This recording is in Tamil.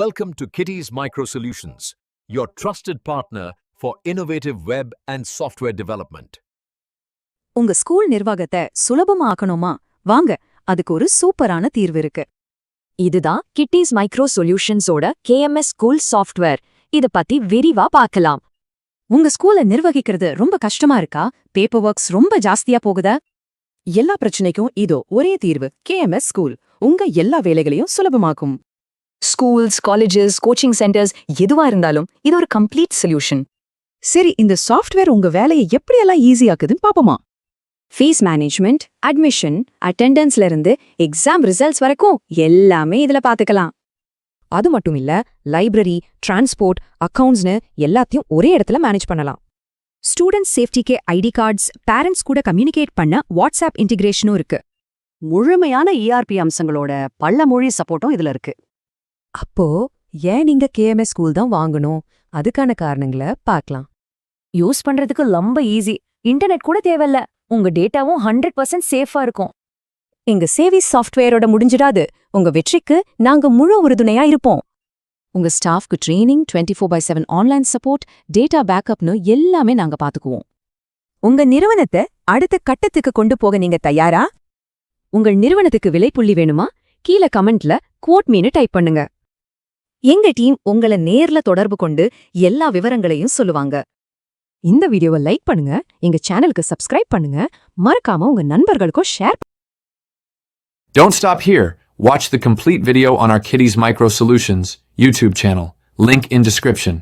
Welcome to Kitty's Micro Solutions, your trusted partner for innovative web and software development. உங்க ஸ்கூல் நிர்வாகத்தை சுலபமாக்கணுமா? வாங்க அதுக்கு ஒரு சூப்பரான தீர்வு இருக்கு. இதுதான் கிட்டிஸ் மைக்ரோ சொல்யூஷன்ஸோட கேஎம்எஸ் ஸ்கூல் சாஃப்ட்வேர் இத பத்தி விரிவா பார்க்கலாம். உங்க ஸ்கூலை நிர்வகிக்கிறது ரொம்ப கஷ்டமா இருக்கா? பேப்பர் ஒர்க்ஸ் ரொம்ப ஜாஸ்தியா போகுதா? எல்லா பிரச்சனைக்கும் இதோ ஒரே தீர்வு கேஎம்எஸ் ஸ்கூல் உங்க எல்லா வேலைகளையும் சுலபமாக்கும். ஸ்கூல்ஸ் காலேஜஸ் கோச்சிங் சென்டர்ஸ் எதுவா இருந்தாலும் இது ஒரு கம்ப்ளீட் சொல்யூஷன் சரி இந்த சாஃப்ட்வேர் உங்க வேலையை எப்படியெல்லாம் ஈஸியாக்குதுன்னு பாப்போமா? ஃபீஸ் மேனேஜ்மெண்ட் அட்மிஷன் அட்டெண்டன்ஸ்ல இருந்து எக்ஸாம் ரிசல்ட்ஸ் வரைக்கும் எல்லாமே இதுல பாத்துக்கலாம். அது மட்டும் இல்ல லைப்ரரி டிரான்ஸ்போர்ட் அக்கவுண்ட்ஸ்னு எல்லாத்தையும் ஒரே இடத்துல மேனேஜ் பண்ணலாம். ஸ்டூடெண்ட்ஸ் சேஃப்டிக்கு ஐடி கார்ட்ஸ் பேரண்ட்ஸ் கூட கம்யூனிகேட் பண்ண வாட்ஸ்அப் இன்டிகிரேஷனும் இருக்கு. முழுமையான இஆர்பி அம்சங்களோட பள்ள மொழி சப்போர்ட்டும் இதுல இருக்கு. அப்போ ஏன் நீங்க கேஎம்எஸ் ஸ்கூல் தான் வாங்கணும்? அதுக்கான காரணங்களை பார்க்கலாம். யூஸ் பண்றதுக்கு ரொம்ப ஈஸி இன்டர்நெட் கூட தேவையில்ல. உங்க டேட்டாவும் ஹண்ட்ரட் பர்சன்ட் சேஃபா இருக்கும். எங்க சேவிஸ் சாஃப்ட்வேரோட முடிஞ்சிடாது. உங்க வெற்றிக்கு நாங்க முழு உறுதுணையா இருப்போம். உங்க ஸ்டாஃப்க்கு training twenty four by seven online support data பேக்கப்னு எல்லாமே நாங்க பாத்துக்குவோம். உங்க நிறுவனத்தை அடுத்த கட்டத்துக்கு கொண்டு போக நீங்க தயாரா? உங்கள் நிறுவனத்துக்கு விலைப்புள்ளி வேணுமா? கீழே கமெண்ட்ல கோட் மீனு டைப் பண்ணுங்க. எங்க டீம் உங்களை நேர்ல தொடர்பு கொண்டு எல்லா விவரங்களையும் சொல்லுவாங்க இந்த வீடியோவை லைக் பண்ணுங்க எங்க சேனலுக்கு சப்ஸ்கிரைப் பண்ணுங்க மறக்காம உங்க நண்பர்களுக்கும் share Don't stop here. Watch the complete video on our Kitty's Micro Solutions YouTube channel. Link in description.